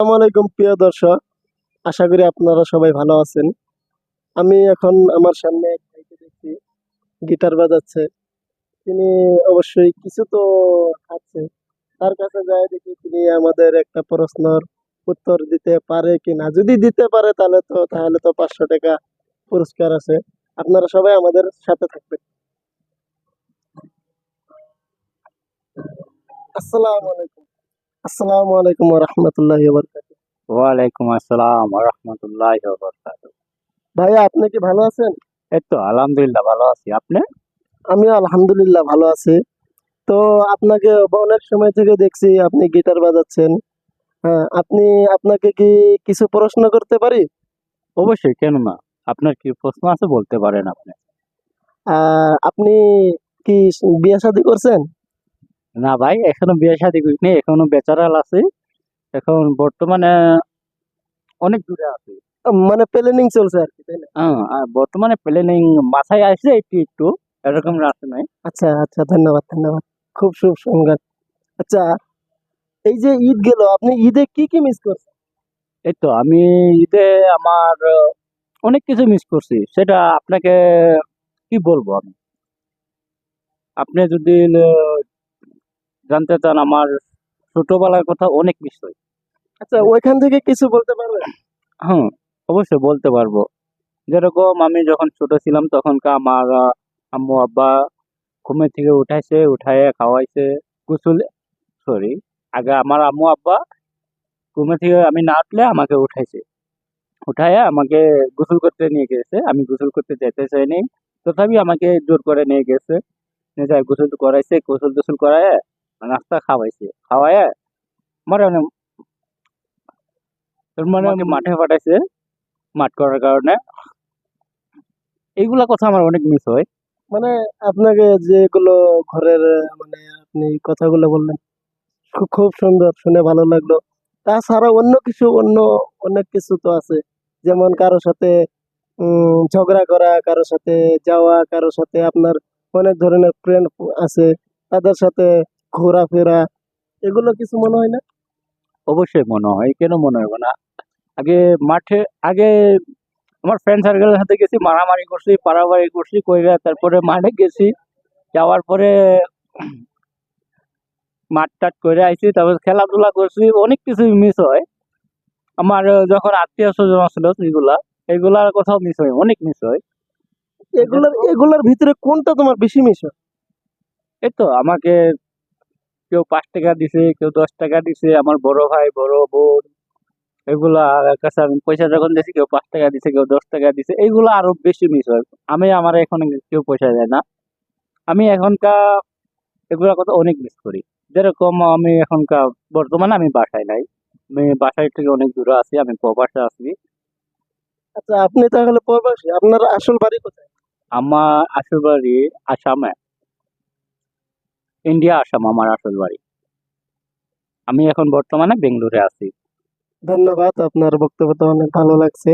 আসসালামু আলাইকুম, প্রিয় দর্শক। আশা করি আপনারা সবাই ভালো আছেন। আমি এখন আমার সামনে এক ভাইকে দেখছি, গিটার বাজাচ্ছে। তিনি অবশ্যই কিছু তো খাচ্ছে তার কাছে যায় দেখি তিনি আমাদের একটা প্রশ্নের উত্তর দিতে পারে কিনা। যদি দিতে পারে তাহলে তো তাহলে তো পাঁচশো টাকা পুরস্কার আছে। আপনারা সবাই আমাদের সাথে থাকবেন। আসসালামু আলাইকুম। আসসালামু আলাইকুম রাহমাতুল্লাহি ওয়ালাইকুম আসসালাম রহমতুল্লাহ ভাইয়া আপনি কি ভালো আছেন? এই তো আলহামদুলিল্লাহ ভালো আছি। আপনি? আমি আলহামদুলিল্লাহ ভালো আছি। তো আপনাকে অনেক সময় থেকে দেখছি আপনি গিটার বাজাচ্ছেন। হ্যাঁ আপনি আপনাকে কি কিছু প্রশ্ন করতে পারি? অবশ্যই কেন না? আপনার কি প্রশ্ন আছে বলতে পারেন আপনি। আপনি কি বিয়ে শাদী করছেন? না ভাই এখনও বিয়ে শাদী করিনি এখনও বেচারাল আছে। এখন বর্তমানে অনেক দূরে আছি। মানে প্ল্যানিং চলছে আর কি তাই না? হ্যাঁ, বর্তমানে প্ল্যানিং মাথায় আসছে একটু একটু এরকম রাস্তা নাই। আচ্ছা আচ্ছা ধন্যবাদ ধন্যবাদ। খুব শুভ সংবাদ আচ্ছা এই যে ঈদ গেল আপনি ঈদে কি কি মিস করছেন? এই তো আমি ঈদে আমার অনেক কিছু মিস করছি। সেটা আপনাকে কি বলব আমি? আপনি যদি জানতে চান আমার ছোটবেলার কথা অনেক বিষয়। আচ্ছা ওইখান থেকে কিছু বলতে পারবেন? হ্যাঁ অবশ্যই বলতে পারব। যেরকম আমি যখন ছোট ছিলাম তখনকার আমার আম্মু আব্বা ঘুমের থেকে উঠাইছে উঠাইয়ে খাওয়াইছে গোসল সরি আগে আমার আম্মু আব্বা ঘুমে থেকে আমি না উঠলে আমাকে উঠাইছে। উঠাইয়া আমাকে গোসল করতে নিয়ে গেছে। আমি গোসল করতে যেতে চাইনি। তথাপি আমাকে জোর করে নিয়ে গেছে। নিয়ে যায় গোসল করাইছে গোসল টোসল করায় নাস্তা খাওয়াইছে। খাওয়ায় মানে মানে তার মানে আমাকে মাঠে পাঠাইছে মাঠ করার কারণে। এইগুলা কথা আমার অনেক মিস হয়। মানে আপনাকে যেগুলো ঘরের মানে আপনি কথাগুলো বললেন খুব সুন্দর শুনে ভালো লাগল। তাছাড়া অন্য কিছু অন্য অনেক কিছু তো আছে। যেমন কারও সাথে ঝগড়া করা কারও সাথে যাওয়া কারও সাথে আপনার অনেক ধরনের ফ্রেন্ড আছে। তাদের সাথে ঘোরাফেরা এগুলো কিছু মনে হয় না? অবশ্যই মনে হয় কেন মনে হবে না? আগে মাঠে আগে আমার ফ্রেন্ড সার্কেলের সাথে গেছি মারামারি করছি পারামারি করছি কইরা তারপরে মাঠে গেছি যাওয়ার পরে মাঠ টাট করে আইছি তারপর খেলাধুলা করছি অনেক কিছু মিস হয়। আমার যখন আত্মীয় স্বজন ছিল এগুলা এগুলার কথাও মিস হয় অনেক মিস হয়। এগুলোর এগুলার ভিতরে কোনটা তোমার বেশি মিস হয়? এই তো আমাকে কেউ পাঁচ টাকা দিছে কেউ দশ টাকা দিছে আমার বড় ভাই বড় বোন এগুলা কাছে আমি পয়সা যখন দিয়েছি কেউ পাঁচ টাকা দিছে কেউ দশ টাকা দিছে এইগুলো আরও বেশি মিস হয়। আমি আমার এখন কেউ পয়সা দেয় না। আমি এখনকার এগুলা কথা অনেক মিস করি। যেরকম আমি এখনকার বর্তমানে আমি বাসায় নাই। আমি বাসায় থেকে অনেক দূরে আছি আমি প্রবাসে আছি। আচ্ছা আপনি তাহলে প্রবাসী আপনার আসল বাড়ি কোথায়? আমার আসল বাড়ি আসামে। ইন্ডিয়া, আসাম, আমার আসল বাড়ি। আমি এখন বর্তমানে বেঙ্গলোরে আছি। ধন্যবাদ, আপনার বক্তব্যটা অনেক ভালো লাগছে।